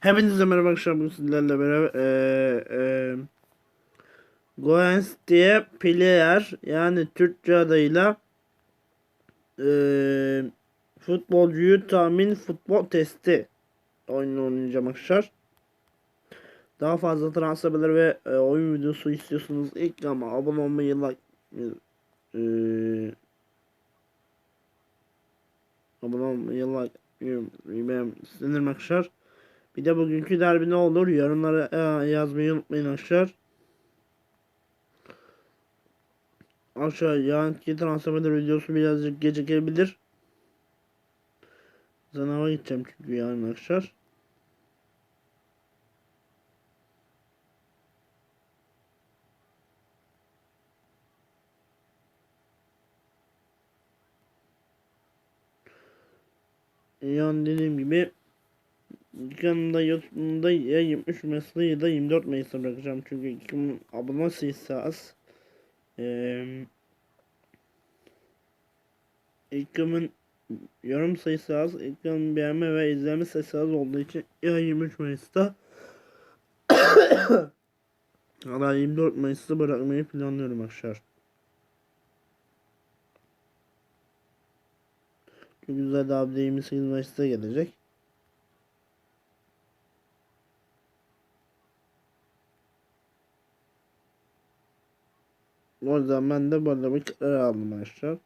Hepinize merhaba arkadaşlar bugün sizlerle beraber eee eee Goens diye player yani Türkçe adıyla eee futbolcuyu tahmin futbol testi oyunu oynayacağım arkadaşlar. Daha fazla transfer haberleri ve e, oyun videosu istiyorsanız ilk ama abone olmayı like eee abone olmayı like beğenmeyi istenirim arkadaşlar. Bir de bugünkü derbi ne olur? Yorumlara e, yazmayı unutmayın arkadaşlar. Arkadaşlar yarınki transfer videosu birazcık gecikebilir. Zanava gideceğim çünkü yarın arkadaşlar. Yani dediğim gibi Dükkanımda YouTube'da ya 23 Mayıs'ta ya da 24 Mayıs'ta bırakacağım. Çünkü 2000 abone sayısı az. Ee, 2000 yorum sayısı az. 2000 beğenme ve izleme sayısı az olduğu için ya 23 Mayıs'ta ya da 24 Mayıs'ta bırakmayı planlıyorum arkadaşlar. Çünkü zaten abi 28 Mayıs'ta gelecek. O yüzden ben de böyle bir karar aldım arkadaşlar.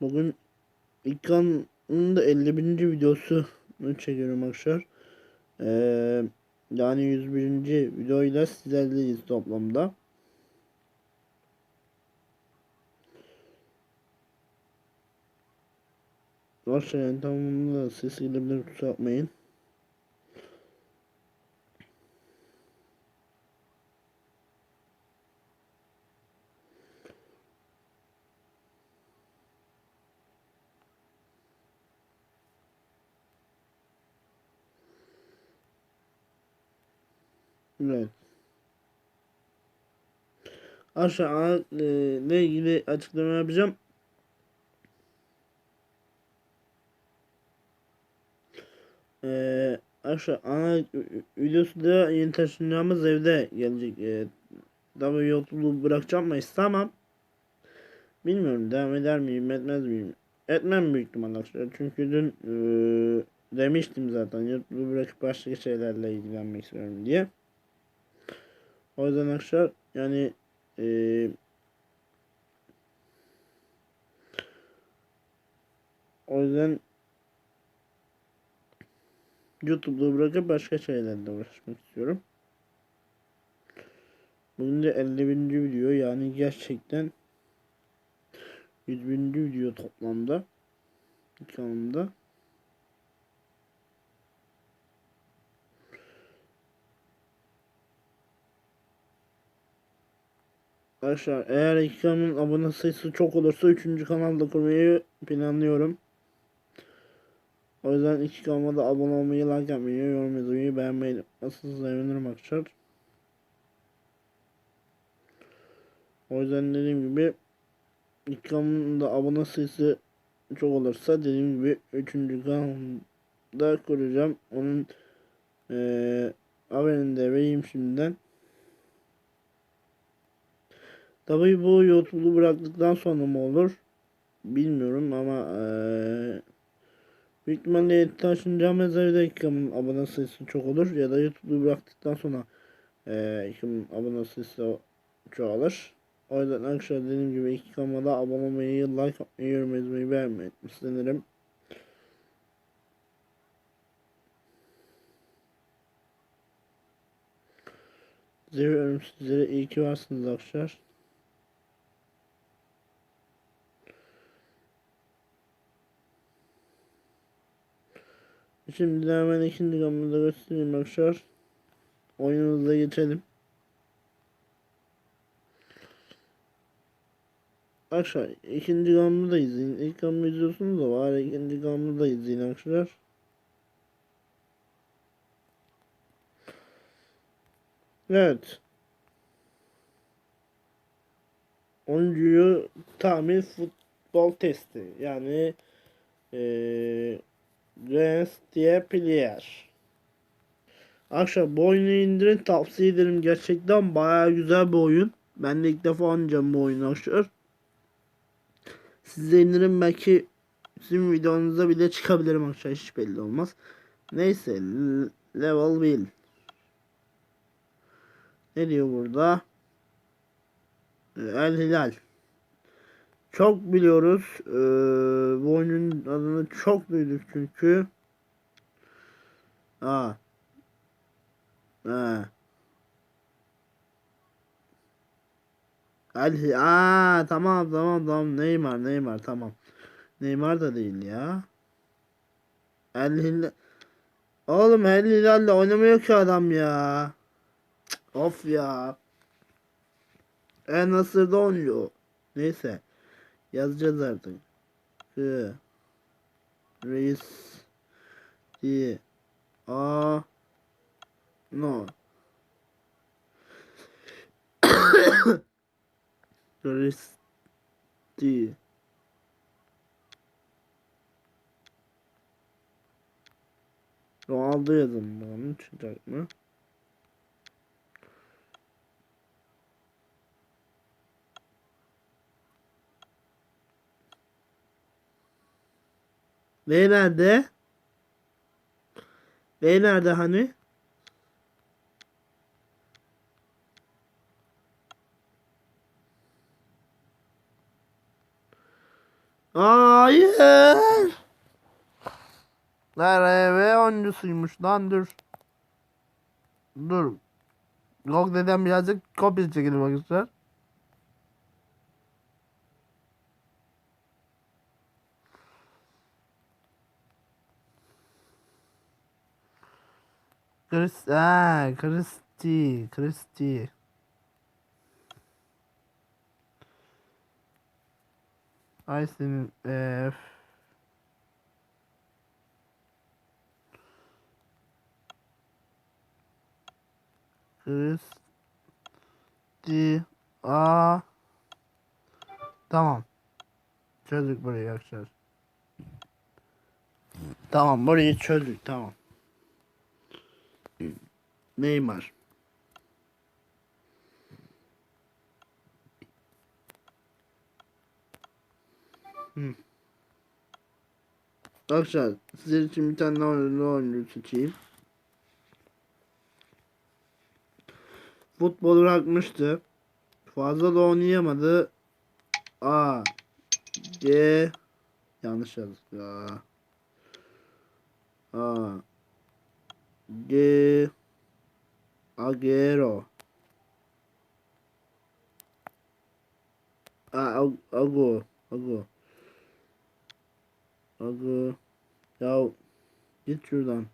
Bugün İlkan'ın da 51. videosu çekiyorum arkadaşlar. Ee, yani 101. videoyla sizlerleyiz toplamda. Arkadaşlar yani tamamında ses gidebilir kusura bakmayın. Evet. Aşağı e, ile ilgili açıklama yapacağım. Ee, aşağı ana videosu da yeni taşınacağımız evde gelecek. Ee, tabii yolculuğu bırakacağım mı istemem. Bilmiyorum devam eder miyim etmez miyim. Etmem büyük ihtimalle arkadaşlar. Çünkü dün e, demiştim zaten yolculuğu bırakıp başka şeylerle ilgilenmek istiyorum diye. O yüzden arkadaşlar yani e, o yüzden YouTube'da bırakıp başka şeylerle uğraşmak istiyorum. Bugün de 50 binci video yani gerçekten 100 binci video toplamda kanalımda. Arkadaşlar eğer iki kanalın abone sayısı çok olursa 3. kanalda kurmayı planlıyorum. O yüzden iki kanalıma da abone olmayı, like yapmayı, yorum yazmayı, beğenmeyi nasıl sevinirim arkadaşlar. O yüzden dediğim gibi iki kanalın da abone sayısı çok olursa dediğim gibi 3. kanalda kuracağım. Onun ee, haberini de vereyim şimdiden. Tabii bu YouTube'u bıraktıktan sonra mı olur? Bilmiyorum ama ee, büyük ihtimalle taşınacağımız evde ikramın abone sayısı çok olur ya da YouTube'u bıraktıktan sonra ee, ikramın abone sayısı çoğalır. O yüzden arkadaşlar dediğim gibi iki kanala abone olmayı, like atmayı, yorum yazmayı beğenmeyi istenirim. Seviyorum sizlere. iyi ki varsınız arkadaşlar. Şimdi de hemen ikinci gamını da göstereyim arkadaşlar. Oyunumuza geçelim. Arkadaşlar ikinci gamını da izleyin. İlk gamı izliyorsunuz da var ikinci gamını da izleyin arkadaşlar. Evet. Oyuncuyu tahmin futbol testi. Yani eee Dynasty Player. Arkadaşlar bu oyunu indirin tavsiye ederim. Gerçekten bayağı güzel bir oyun. Ben de ilk defa oynayacağım bu oyunu arkadaşlar. Size indirin belki sizin videonuza bile çıkabilirim arkadaşlar. Hiç belli olmaz. Neyse level 1. Ne diyor burada? Ee, El Hilal. Çok biliyoruz. Ee, bu oyunun adını çok duyduk çünkü. Aa. Ha. El Hi- Aa tamam tamam tamam Neymar Neymar tamam. Neymar da değil ya. El. Oğlum El Hilal'le oynamıyor ki adam ya. Cık, Of ya. En Nasır'da oynuyor. Neyse. Yazacağız artık. Hı. Reis. Di. A. No. Reis. Di. Ronaldo yazın bunun çıkacak mı? V nerede? V nerede hani? Hayır. Nereye V oyuncusuymuş lan dur. Dur. Yok dedem birazcık kopya çekelim arkadaşlar. Chris, ah, Christy, Christy. Ay senin eee Christy A Tamam. Çözdük burayı arkadaşlar. Tamam burayı çözdük tamam. Neymar. Hı. Arkadaşlar sizin için bir tane daha oyuncu seçeyim. Futbol bırakmıştı. Fazla da oynayamadı. A G yanlış yazdık ya. A G Agüero. A Ag- Ago Ago. Ago. Ya git şuradan.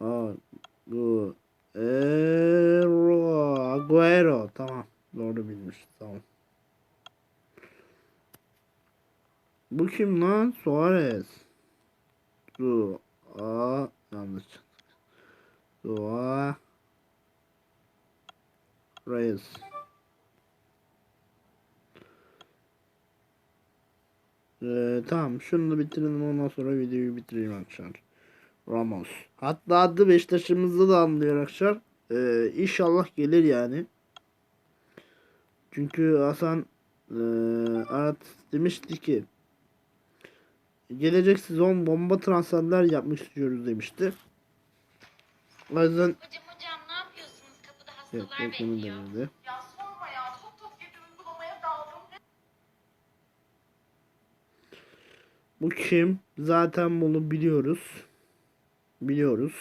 Ago. Ero. Agüero. Tamam. Doğru bilmiş. Tamam. Bu kim lan? Suarez. Su. A. Yanlış. Dua. Reyes. Ee, tamam şunu da bitirelim ondan sonra videoyu bitireyim arkadaşlar. Ramos. Hatta adı Beşiktaş'ımızda da anlıyor arkadaşlar. Ee, inşallah gelir yani. Çünkü Hasan ee, Arat demişti ki gelecek sezon bomba transferler yapmak istiyoruz demişti. O yüzden Hocam hocam ne yapıyorsunuz? Kapıda hastalar yok, bekliyor. Ya sorma ya. Top top gibi uygulamaya daldım. Bu kim? Zaten bunu biliyoruz. Biliyoruz.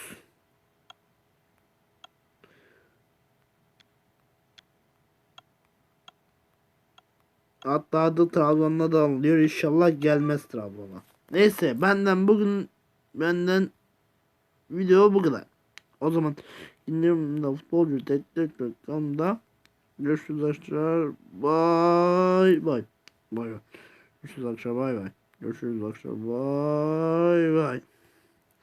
Hatta adı Trabzon'da da alınıyor. İnşallah gelmez Trabzon'a. Neyse benden bugün benden video bu kadar. O zaman indirimde futbolcu tek.com'da görüşürüz arkadaşlar. Bye bye. Bye bye. Görüşürüz arkadaşlar. Bay bay. Görüşürüz arkadaşlar. Bay bay.